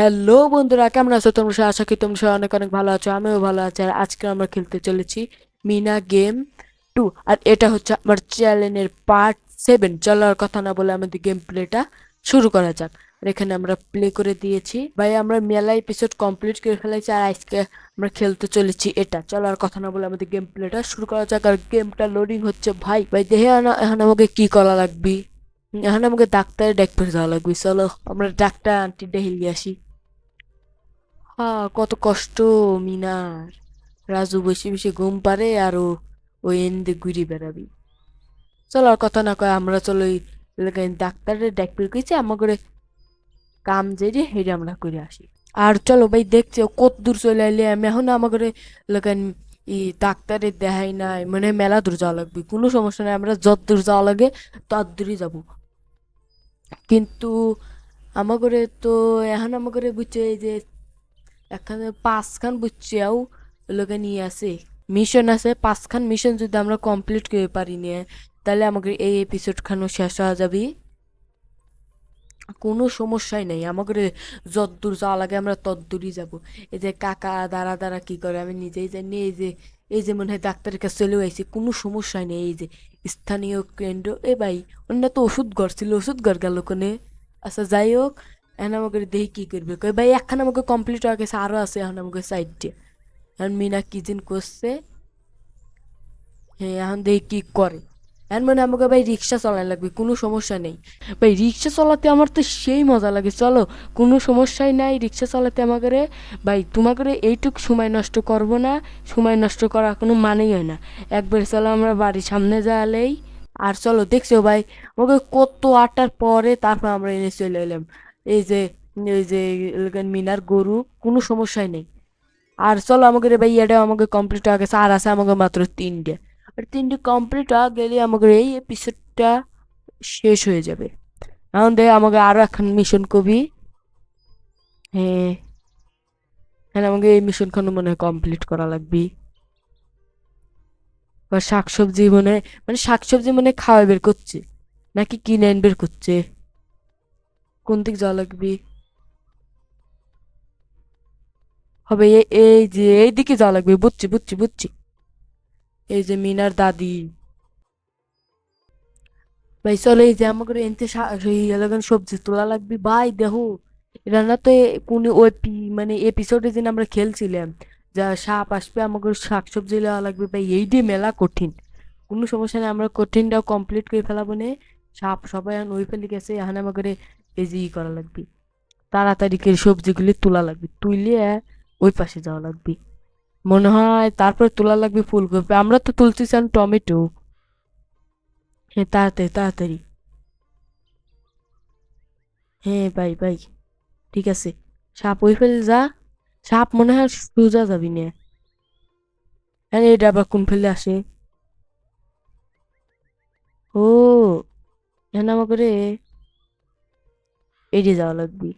Hello বন্ধুরা, কেমন আছো তোমরা? সবাই? আশা করি তোমরা সবাই অনেক অনেক ভালো আছো। আমিও ভালো আছি। আর আজকে আমরা খেলতে চলেছি মিনা গেম টু। আর এটা হচ্ছে আমার চ্যানেলের পার্ট সেভেন। চলার কথা না বলে আমাদের গেম প্লেটা শুরু করা যাক। আর এখানে আমরা প্লে করে দিয়েছি। ভাই, আমরা মেলা এপিসোড কমপ্লিট করে ফেলেছি আর আজকে আমরা খেলতে চলেছি এটা। চলার কথা না বলে আমাদের গেম প্লেটা শুরু করা যাক। আর গেমটা লোডিং হচ্ছে, ভাই। ভাই, দেহে এখন আমাকে কী করা লাগবে? এখন আমাকে ডাক্তারের ডেক যাওয়া লাগবে। চলো, আমরা ডাক্তার আন্টি ডেহিলি আসি। হ্যাঁ কত কষ্ট, মিনার। রাজু বসে বসে ঘুম পারে আর ও ওই এন্দে ঘুরে বেড়াবি। চল আর কথা না কয়, আমরা চলো ডাক্তারের ডাক বের করেছি আমার করে কাম যেরে হেরে আমরা করে আসি। আর চলো ভাই, দেখছে কত দূর চলে এলে, আমি এখন আমার করে ই ডাক্তারের দেখাই নাই মানে মেলা দূর যাওয়া লাগবে। কোনো সমস্যা নাই, আমরা যত দূর যাওয়া লাগে, তত দূরই যাব। কিন্তু আমার করে তো, এখন আমার করে বুঝছে এই যে এখানে পাঁচখান বুঝছেও লোকে নিয়ে আছে মিশন আছে, পাঁচখান মিশন যদি আমরা কমপ্লিট করে পারি নিয়ে, তাহলে আমাকে এই এপিসোড খানো শেষ হওয়া যাবে। কোনো সমস্যাই নেই আমাকে যতদূর যাওয়া লাগে আমরা ততদূরই যাব। এই যে কাকা দাঁড়া দাঁড়া কি করে, আমি নিজেই জানি এই যে এই যে মনে হয় ডাক্তারের কাছে চলে আইছি, কোনো সমস্যাই নেই এই যে। স্থানীয় কেন্দ্র, এ ভাই, অন্য তো ওষুধ ঘর ছিল, ওষুধ ঘর গেল কোনে? আচ্ছা যাই হোক এখন আমাকে দেখি কি করবে কই ভাই একখান আমাকে কমপ্লিট হয়ে গেছে আরও আছে এখন আমাকে সাইডে এখন মিনা কি জিন করছে হ্যাঁ এখন দেখি কি করে এখন মানে আমাকে ভাই রিক্সা চালানো লাগবে কোনো সমস্যা নেই ভাই রিক্সা চালাতে আমার তো সেই মজা লাগে চলো কোনো সমস্যাই নাই রিক্সা চালাতে আমাকে ভাই তোমাকে এইটুক সময় নষ্ট করব না সময় নষ্ট করার কোনো মানেই হয় না একবার চলো আমরা বাড়ির সামনে যাওয়ালেই আর চলো দেখছ ভাই আমাকে কত আটটার পরে তারপর আমরা এনে চলে এলাম এই যে এই যে মিনার, গরু, কোনো সমস্যাই নেই। আর চলো আমাকে ভাই এটা আমাকে কমপ্লিট হয়ে গেছে। আর আছে আমাকে মাত্র তিনটে। আর তিনটে কমপ্লিট হয়ে গেলে আমাকে এই এপিসোডটা শেষ হয়ে যাবে। এখন দেখ, আমাকে আরও এখন মিশন কবি। হ্যাঁ। হ্যাঁ আমাকে এই মিশনখানে মনে হয় কমপ্লিট করা লাগবে। বা শাকসবজি মনে মানে শাকসবজি মনে খাওয়া বের করছে। নাকি কিনে বের করছে? কোন দিক যাওয়া লাগবে? হবে এই যে, এই দিকে যাওয়া লাগবে, বুঝছি বুঝছি বুঝছি। এই যে মিনার দাদি। ভাই, চলো এই যে আমাকে এনতে এলাকার সবজি তোলা লাগবে। ভাই, দেখো এটা না তো কোন ওই মানে এপিসোডে যেন আমরা খেলছিলাম। যা সাপ আসবে আমাকে শাকসবজি নেওয়া লাগবে। ভাই, এই দিয়ে মেলা কঠিন। কোনো সমস্যা নেই, আমরা কঠিনটাও কমপ্লিট করে ফেলাবো নে। সাপ সবাই ওই ফেলে গেছে, এখন আমাকে এই যে করা লাগবে। তাড়াতাড়ি করে সবজিগুলি তোলা লাগবে। তুইলে ওই পাশে যাওয়া লাগবে। মনে হয় তারপরে তোলা লাগবে ফুলকপি। আমরা তো তুলতেছি চান টমেটো। হ্যাঁ তাড়াতাড়ি তাড়াতাড়ি। হ্যাঁ ভাই ভাই, ঠিক আছে। সাপ ওই ফেলে যা। সাপ মনে হয় সোজা যাবি না। হ্যাঁ এটা আবার কোন ফেলে আসে? ও হ্যাঁ আমাকে রে এই যে যাওয়া লাগবে।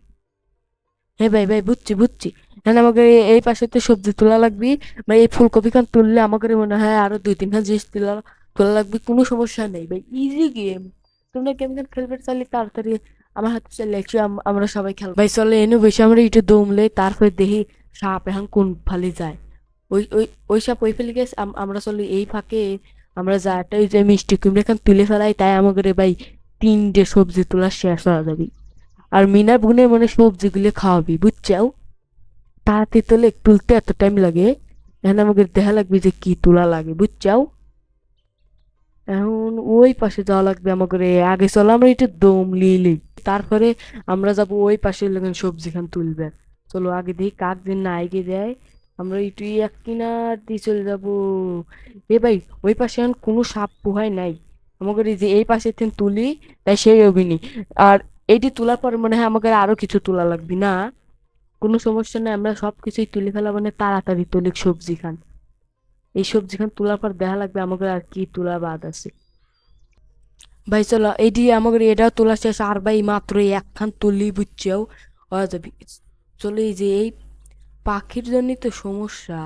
হ্যাঁ ভাই ভাই, বুঝছি বুঝছি। হ্যাঁ আমাকে এই- পাশে তো সবজি তোলা লাগবে। ভাই, এই ফুলকপি খান তুললে আমাকে মনে হয় আরও দুই, তিন খান জিনিস তোলা তোলা লাগবে, কোনো সমস্যা নেই। ভাই ইজি গেম তোমরা গেম গেম খেলবে, চাইলে তাড়াতাড়ি আমার হাতে চলে একটু আমরা সবাই খেলব। ভাই, চলে, এনে বসে আমরা একটু দমলে তারপরে দেখি সাপ এখন কোন ফালে যায়। ওই ওই ওই সাপ ওই ফেলে গেছে আমরা চলে এই ফাঁকে, আমরা যাটা ওই যে মিষ্টি কুমড়া এখন তুলে ফেলাই, তাই আমাকে ভাই তিনটে সবজি তোলা শেষ হওয়া যাবে। আর মিনার বোনের মানে সবজিগুলো খাওয়াবি, বুঝছাও? তাড়াতাড়ি তোলে তুলতে এত টাইম লাগে। এখন আমাকে দেখা লাগবে যে কি তোলা লাগে, বুঝছাও? এখন ওই পাশে যাওয়া লাগবে আমাকে। আগে চলো, আমরা একটু দম লিলি তারপরে আমরা যাব ওই পাশে সবজি খান তুলবে। চলো, আগে দেখি কাক দিন না আগে যায়। আমরা একটু এক কিনার দিয়ে চলে যাব। এ ভাই, ওই পাশে এখন কোনো সাপ পোহাই নাই। আমাকে এই যে এই পাশে তুলি, তাই সেই অভিনী আর এইটি তোলার পর মনে হয় আমাকে আরও কিছু তোলা লাগবে। না, কোনো সমস্যা নেই, আমরা সব কিছুই তুলে ফেলা মানে তাড়াতাড়ি তুলি সবজি খান এই সবজি খান তোলার পর দেখা লাগবে আমাকে আর কি তোলা বাদ আছে। ভাই, চলো, এইটি আমাকে এটাও তোলা শেষ, আর ভাই, মাত্র একখান তুলি বুঝছেও হয়ে যাবে। চলো, এই যে এই পাখির জন্যই তো সমস্যা।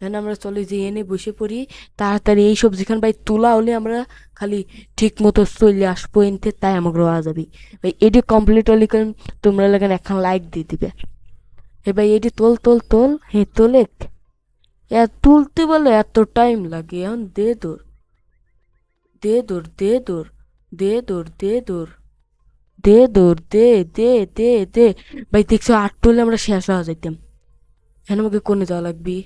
এখন আমরা চলে যে এনে বসে পড়ি। তাড়াতাড়ি এই সবজিখান ভাই, তোলা হলে আমরা খালি ঠিক মতো চলে আসব এনতে, তাই আমাকে রওয়া যাবি। ভাই এটি কমপ্লিট হলে কেন তোমরা লাগেন এখন লাইক দিয়ে দিবে। এ ভাই এটি তোল তোল তোল হ্যাঁ তোলে তুলতে বলে এত টাইম লাগে, এখন দে দৌড়। দে দৌড় দে দৌড় দে দৌড় দে দৌড়। দে দৌড়, দে দে দে দে। ভাই, দেখছ আট টলে আমরা শেষ হওয়া যাইতাম। এখন আমাকে কোনে যাওয়া লাগবি?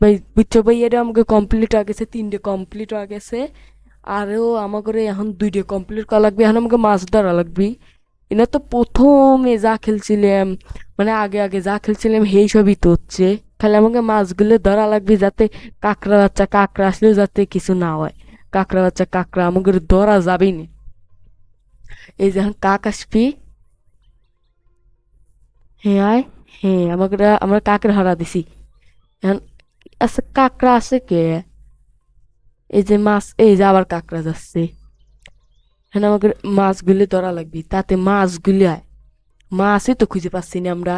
ভাই, বুঝছ ভাই, এটা আমাকে কমপ্লিট হয়ে গেছে, তিনটে কমপ্লিট হয়ে গেছে। আরও আমাকে এখন দুইটে কমপ্লিট করা লাগবে, এখন আমাকে মাছ ধরা লাগবে। এটা তো প্রথমে যা খেলছিলাম মানে আগে আগে যা খেলছিলাম, সেই সবই তো হচ্ছে। খালি আমাকে মাছগুলো ধরা লাগবে যাতে কাঁকড়া বাচ্চা, কাঁকড়া আসলেও যাতে কিছু না হয়। কাঁকড়া বাচ্চা, কাঁকড়া আমাকে ধরা যাবেই না। এই যখন কাক আসবি। হ্যাঁ আয়। হ্যাঁ আমাকে আমরা কাকের হারা দিছি। এখন আচ্ছা কাঁকড়া আছে কে এই যে মাছ এই যে আবার কাঁকড়া যাচ্ছে হ্যাঁ আমাকে মাছগুলি ধরা লাগবে তাতে মাছগুলি আয় মাছই তো খুঁজে পাচ্ছি না আমরা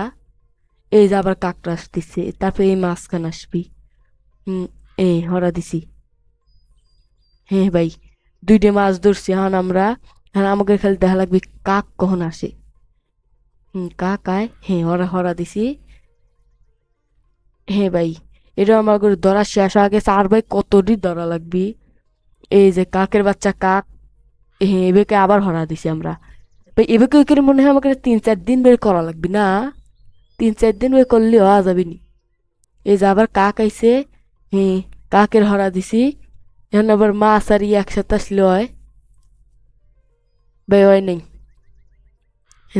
এই যে আবার কাঁকড়া আসতেছে তারপরে এই মাছখান আসবি হুম এই হরা দিছি হ্যাঁ ভাই দুইটা মাছ ধরছি এখন আমরা হ্যাঁ আমাকে খালি দেখা লাগবে কাক কখন আসে হুম কাক আয় হ্যাঁ হরা হরা দিছি হ্যাঁ ভাই এটা আমার করে ধরা শেষ আগে চার ভাই কতটি ধরা লাগবে? এই যে কাকের বাচ্চা কাক হ্যাঁ এবেকে আবার হরা দিছি আমরা। ভাই, এবেকে করে মনে হয় আমাকে তিন চার দিন বের করা লাগবে না? তিন চার দিন বের করলে হওয়া যাবে নি। এই যে আবার কাক আইছে হ্যাঁ কাকের হরা দিছি। এখন আবার মাছ আর ই একসাথে আসলে হয়। ভাই, হয় নেই।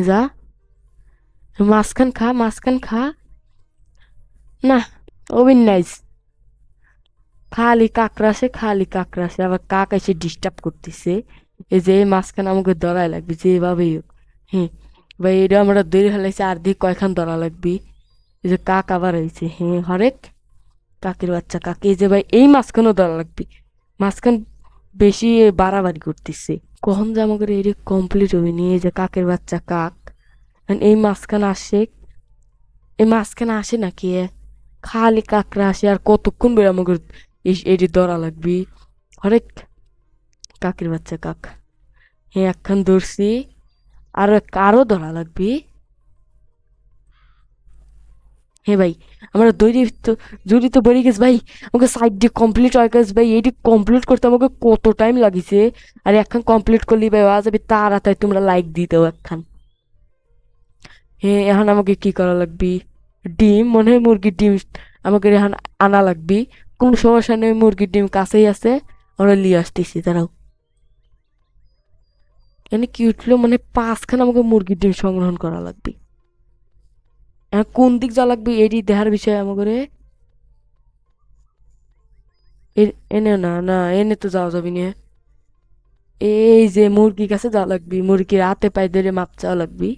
যা, মাঝখান খা মাছখান খা। না ওবিন নাইস খালি কাকড়া আসে খালি কাকড়া আসে আবার কাক এসে ডিস্টার্ব করতেছে। এই যে মাঝখানে আমাকে ধরাই লাগবে যেভাবেই হোক। হ্যাঁ ভাই, এটা আমরা দৌড়ে ফেলাইছি, আর দিক কয়খান ধরা লাগবে? এই যে কাক আবার হয়েছে হ্যাঁ হরেক। কাকের বাচ্চা, কাক? এই যে ভাই, এই মাঝখানেও ধরা লাগবে। মাঝখান বেশি বাড়াবাড়ি করতেছে। কখন যে আমাকে এটি কমপ্লিট হবে নি এই যে কাকের বাচ্চা, কাক? এই মাঝখানে আসে, এই মাঝখানে আসে নাকি? খালি কাকড়া আসে আর কতক্ষণ বেড়ে আমাকে এটি ধরা লাগবে? হরেক কাকের বাচ্চা কাক। হ্যাঁ একখান ধরছি। আরও কারও ধরা লাগবে। হ্যাঁ ভাই, আমরা দৈরি তো জুড়ি তো বেরিয়ে গেছে ভাই। আমাকে সাইড দিয়ে কমপ্লিট হয়ে গেছে ভাই। এটি কমপ্লিট করতে আমাকে কত টাইম লাগিছে। আর একখান কমপ্লিট করলি ভাই, আজ যাবে তাড়াতাড়ি তোমরা লাইক দিতেও একখান। হ্যাঁ এখন আমাকে কি করা লাগবে? ডিম, মনে হয় মুরগির ডিম আমাকে এখন আনা লাগবে। কোন সমস্যা নেই, মুরগির ডিম কাছেই আছে, আমরা নিয়ে আসতেছি, দাঁড়াও। এনে কি উঠল? মানে পাঁচখান আমাকে মুরগির ডিম সংগ্রহণ করা লাগবে। এখন কোন দিক যাওয়া লাগবে এটি দেখার বিষয় আমাকে। এনে না না, এনে তো যাওয়া যাবে না। এই যে মুরগির কাছে যাওয়া লাগবে, মুরগির হাতে পায়ে ধরে মাপ চাওয়া লাগবে।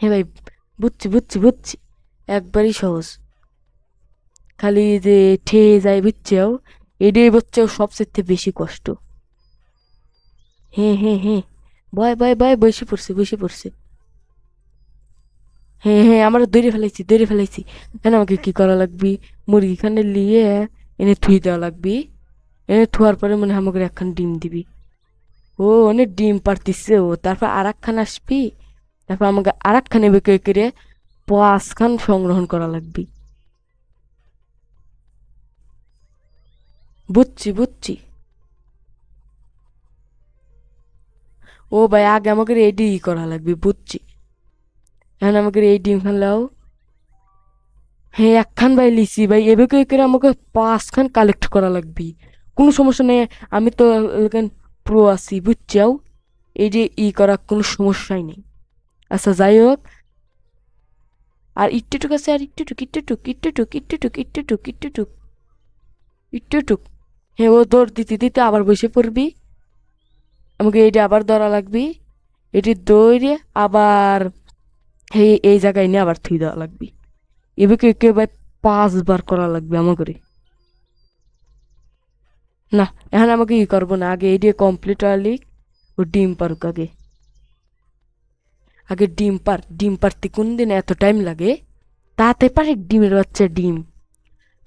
হ্যাঁ ভাই বুঝছি বুঝছি বুঝছি। একবারই সহজ। খালি যে ঠেয়ে যায় বুঝছেও এটাই বুঝছেও সবচেয়ে বেশি কষ্ট। হ্যাঁ হ্যাঁ হ্যাঁ। ভয় ভয় ভয় বসে পড়ছে বসে পড়ছে। হ্যাঁ হ্যাঁ আমরা দৌড়ে ফেলাইছি দৌড়ে ফেলাইছি। কেন আমাকে কি করা লাগবে? মুরগিখানে নিয়ে এনে থুই দেওয়া লাগবে। এনে থুয়ার পরে মনে হয় আমাকে একখান ডিম দিবি। ও, অনেক ডিম পারতিস ও। তারপর আর একখান আসবি? তারপর আমাকে আর একখান কে করে পাঁচখান সংগ্রহণ করা লাগবে। বুঝছি বুঝছি। ও ভাই, আগে আমাকে রেডি করা লাগবে, বুঝছি। এখন আমাকে এই ডিম খান লাও হ্যাঁ একখান ভাই লিছি ভাই কে করে আমাকে পাঁচখান কালেক্ট করা লাগবে। কোনো সমস্যা নেই, আমি তো প্রো আছি, বুঝছাও? এই যে ই করা কোনো সমস্যাই নেই। আচ্ছা যাই হোক। আর ইট্টুটুক আছে, আর ইট্টুটুক ইট্টুটুক ইট্টুটুক ইট্টুটুক ইট্টুটুক ইট্টুটুক। ইট্টুটুক। হ্যাঁ ও দৌড় দিতে দিতে আবার বসে পড়বি। আমাকে এইটা আবার ধরা লাগবি। এটি দৌড়ে আবার এই এই জায়গায় নিয়ে আবার থুই দেওয়া লাগবে। এবার কেউ ভাই পাঁচবার করা লাগবে আমাকে না, এখন আমাকে ই করব না, আগে এই দিয়ে কমপ্লিট হলি ও ডিম পারুক আগে। আগে ডিম পার, ডিম পারতে কোন দিন এত টাইম লাগে? তাতে পারে ডিমের বাচ্চা ডিম।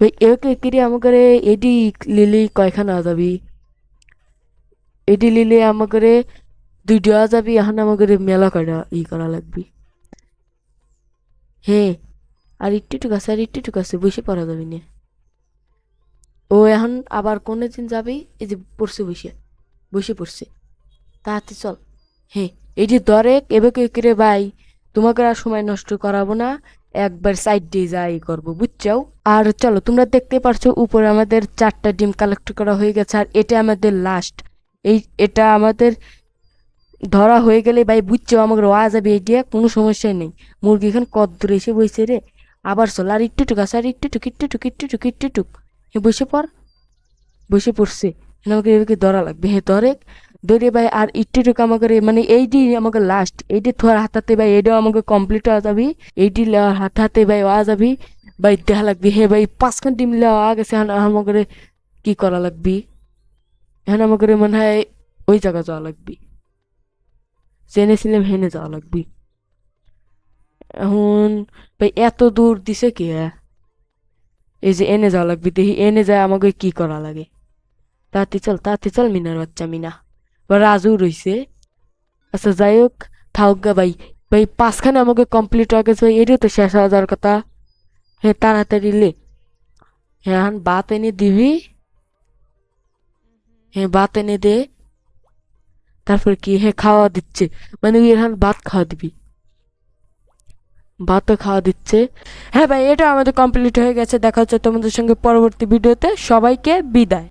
ভাই একে কিরে আমাকে এডি লিলি কয়খানা যাবি? এডি লিলি আমাকে দুই দেওয়া যাবি, এখন আমাকে মেলা কয়টা ই করা লাগবি? হ্যাঁ আর একটু টুক আছে আর একটু টুক আছে বসে পড়া যাবি না। ও এখন আবার কোনো দিন যাবি? এই যে পড়ছে বসে বসে পড়ছে। তাড়াতাড়ি চল। হ্যাঁ এই যে দরেক এবার কে কিরে ভাই তোমাকে আর সময় নষ্ট করাবো না, একবার সাইড দিয়ে যাই করব, বুঝছাও? আর চলো, তোমরা দেখতে পারছ, উপরে আমাদের চারটা ডিম কালেক্ট করা হয়ে গেছে, আর এটা আমাদের লাস্ট এই, এটা আমাদের ধরা হয়ে গেলে ভাই, বুঝছ, আমাকে রোয়া যাবে দিয়ে, কোনো সমস্যাই নেই। মুরগি এখন কত দূরে এসে বইছে রে। আবার চল, আর একটু টুক আছে আর একটু টুক একটু টুক একটু টুক একটু টুক। বসে পড়। বসে পড়ছে। আমাকে এদিকে ধরা লাগবে। হে ধরে ধরে ভাই, আর একটু টুক আমাকে মানে এইটি আমাকে লাস্ট এইটি থোয়ার হাতাতে ভাই এটাও আমাকে কমপ্লিট হওয়া যাবি। এইটি হাত হাতে ভাই হওয়া যাবি। ভাই, দেখা লাগবে, হে ভাই, পাঁচখান ডিম লেওয়া গেছে আমাকে কি করা লাগবি? এখন আমাকে মনে হয় ওই জায়গা যাওয়া লাগবি। জেনেছিলাম হেনে যাওয়া লাগবি। এখন ভাই, এত দূর দিছে কে? এই যে এনে যাওয়া লাগবে, দেখি এনে যায় আমাকে কি করা লাগে। তাতে চল তাতে চল, মিনার বাচ্চা, মিনা। বা রাজু রইছে আচ্ছা যাই হোক থাক গা ভাই ভাই পাঁচখানে আমাকে কমপ্লিট হয়ে গেছে এটাও তো শেষ হওয়া যাওয়ার কথা। হ্যাঁ তাড়াতাড়ি লে হ্যাঁ ভাত এনে দিবি। হ্যাঁ ভাত এনে দে। তারপর কি হ্যাঁ খাওয়া দিচ্ছে। মানে এখন ভাত খাওয়া দিবি। ভাতও খাওয়া দিচ্ছে। হ্যাঁ ভাই এটা আমাদের কমপ্লিট হয়ে গেছে। দেখা হচ্ছে তোমাদের সঙ্গে পরবর্তী ভিডিওতে। সবাইকে বিদায়।